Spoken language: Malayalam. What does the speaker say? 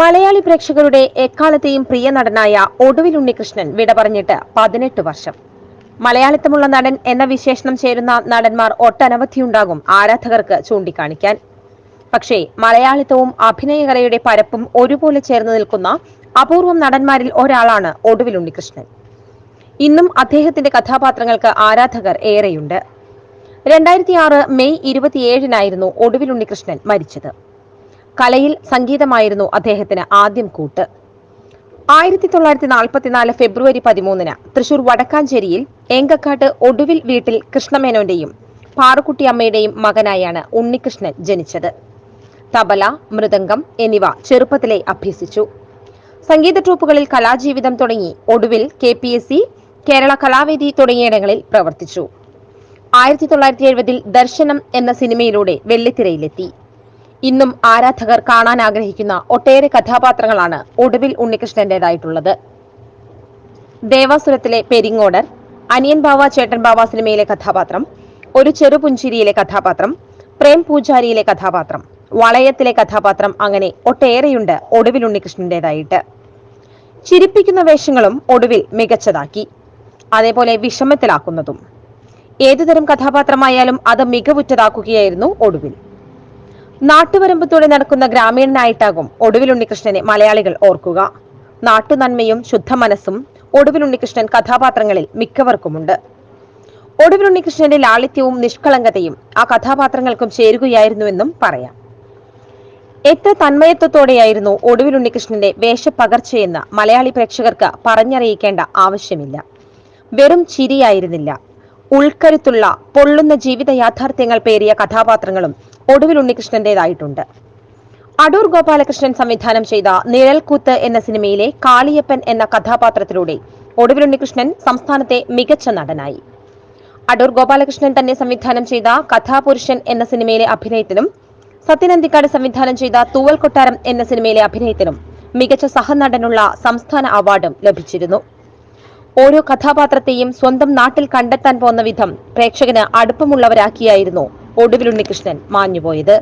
മലയാളി പ്രേക്ഷകരുടെ എക്കാലത്തെയും പ്രിയ നടനായ ഒടുവിൽ ഉണ്ണികൃഷ്ണൻ വിട പറഞ്ഞിട്ട് പതിനെട്ട് വർഷം. മലയാളിത്തമുള്ള നടൻ എന്ന വിശേഷണം ചേരുന്ന നടന്മാർ ഒട്ടനവധിയുണ്ടാകും ആരാധകർക്ക് ചൂണ്ടിക്കാണിക്കാൻ. പക്ഷേ മലയാളിത്തവും അഭിനയകലയുടെ പരപ്പും ഒരുപോലെ ചേർന്ന് നിൽക്കുന്ന അപൂർവം നടന്മാരിൽ ഒരാളാണ് ഒടുവിൽ ഉണ്ണികൃഷ്ണൻ. ഇന്നും അദ്ദേഹത്തിന്റെ കഥാപാത്രങ്ങൾക്ക് ആരാധകർ ഏറെയുണ്ട്. രണ്ടായിരത്തി ആറ് മെയ് ഇരുപത്തിയേഴിനായിരുന്നു ഒടുവിൽ ഉണ്ണികൃഷ്ണൻ മരിച്ചത്. കലയിൽ സംഗീതമായിരുന്നു അദ്ദേഹത്തിന് ആദ്യം കൂട്ട്. ആയിരത്തി തൊള്ളായിരത്തി നാൽപ്പത്തിനാല് ഫെബ്രുവരി പതിമൂന്നിന് തൃശൂർ വടക്കാഞ്ചേരിയിൽ ഏങ്കക്കാട്ട് ഒടുവിൽ വീട്ടിൽ കൃഷ്ണമേനോന്റെയും പാറുക്കുട്ടി അമ്മയുടെയും മകനായാണ് ഉണ്ണികൃഷ്ണൻ ജനിച്ചത്. തബല മൃദംഗം എന്നിവ ചെറുപ്പത്തിലെ അഭ്യസിച്ചു. സംഗീത ട്രൂപ്പുകളിൽ കലാജീവിതം തുടങ്ങി ഒടുവിൽ K P S C Kerala Kalavedi തുടങ്ങിയിടങ്ങളിൽ പ്രവർത്തിച്ചു. ആയിരത്തി തൊള്ളായിരത്തി എഴുപതിൽ ദർശനം എന്ന സിനിമയിലൂടെ വെള്ളിത്തിരയിലെത്തി. ഇന്നും ആരാധകർ കാണാൻ ആഗ്രഹിക്കുന്ന ഒട്ടേറെ കഥാപാത്രങ്ങളാണ് ഒടുവിൽ ഉണ്ണികൃഷ്ണന്റേതായിട്ടുള്ളത്. ദേവാസുരത്തിലെ പെരിങ്ങോടർ അനിയൻ ബാവ ചേട്ടൻ ബാവ സിനിമയിലെ കഥാപാത്രം ഒരു ചെറുപുഞ്ചിരിയിലെ കഥാപാത്രം പ്രേം പൂജാരിയിലെ കഥാപാത്രം വളയത്തിലെ കഥാപാത്രം അങ്ങനെ ഒട്ടേറെയുണ്ട് ഒടുവിൽ ഉണ്ണികൃഷ്ണന്റേതായിട്ട്. ചിരിപ്പിക്കുന്ന വേഷങ്ങളും ഒടുവിൽ മികച്ചതാക്കി അതേപോലെ വിഷമത്തിലാക്കുന്നതും. ഏതുതരം കഥാപാത്രമായാലും അത് മികവുറ്റതാക്കുകയായിരുന്നു ഒടുവിൽ. നാട്ടുവരമ്പത്തോടെ നടക്കുന്ന ഗ്രാമീണനായിട്ടാകും ഒടുവിൽ ഉണ്ണികൃഷ്ണനെ മലയാളികൾ ഓർക്കുക. നാട്ടുനന്മയും ശുദ്ധ മനസ്സും ഒടുവിൽ ഉണ്ണികൃഷ്ണൻ കഥാപാത്രങ്ങളിൽ മിക്കവർക്കുമുണ്ട്. ഒടുവിൽ ഉണ്ണികൃഷ്ണന്റെ ലാളിത്യവും നിഷ്കളങ്കതയും ആ കഥാപാത്രങ്ങൾക്കും ചേരുകയായിരുന്നുവെന്നും പറയാം. എത്ര തന്മയത്വത്തോടെയായിരുന്നു ഒടുവിൽ ഉണ്ണികൃഷ്ണന്റെ വേഷപ്പകർച്ചയെന്ന് മലയാളി പ്രേക്ഷകർക്ക് പറഞ്ഞറിയിക്കേണ്ട ആവശ്യമില്ല. വെറും ചിരിയായിരുന്നില്ല. ഉൾക്കരുത്തുള്ള പൊള്ളുന്ന ജീവിത യാഥാർത്ഥ്യങ്ങൾ പേറിയ കഥാപാത്രങ്ങളും ഒടുവിൽ ഉണ്ണികൃഷ്ണന്റേതായിട്ടുണ്ട്. അടൂർ ഗോപാലകൃഷ്ണൻ സംവിധാനം ചെയ്ത നിഴൽക്കൂത്ത് എന്ന സിനിമയിലെ കാളിയപ്പൻ എന്ന കഥാപാത്രത്തിലൂടെ ഒടുവിൽ ഉണ്ണികൃഷ്ണൻ സംസ്ഥാനത്തെ മികച്ച നടനായി. അടൂർ ഗോപാലകൃഷ്ണൻ തന്നെ സംവിധാനം ചെയ്ത കഥാപുരുഷൻ എന്ന സിനിമയിലെ അഭിനയത്തിനും സത്യനന്ദിക്കാട് സംവിധാനം ചെയ്ത തൂവൽ കൊട്ടാരം എന്ന സിനിമയിലെ അഭിനയത്തിനും മികച്ച സഹനടനുള്ള സംസ്ഥാന അവാർഡും ലഭിച്ചിരുന്നു. ഓരോ കഥാപാത്രത്തെയും സ്വന്തം നാട്ടിൽ കണ്ടെത്താൻ പോന്ന വിധം പ്രേക്ഷകന് അടുപ്പമുള്ളവരാക്കിയായിരുന്നു ഒടുവിൽ ഉണ്ണികൃഷ്ണൻ മാഞ്ഞുപോയത്.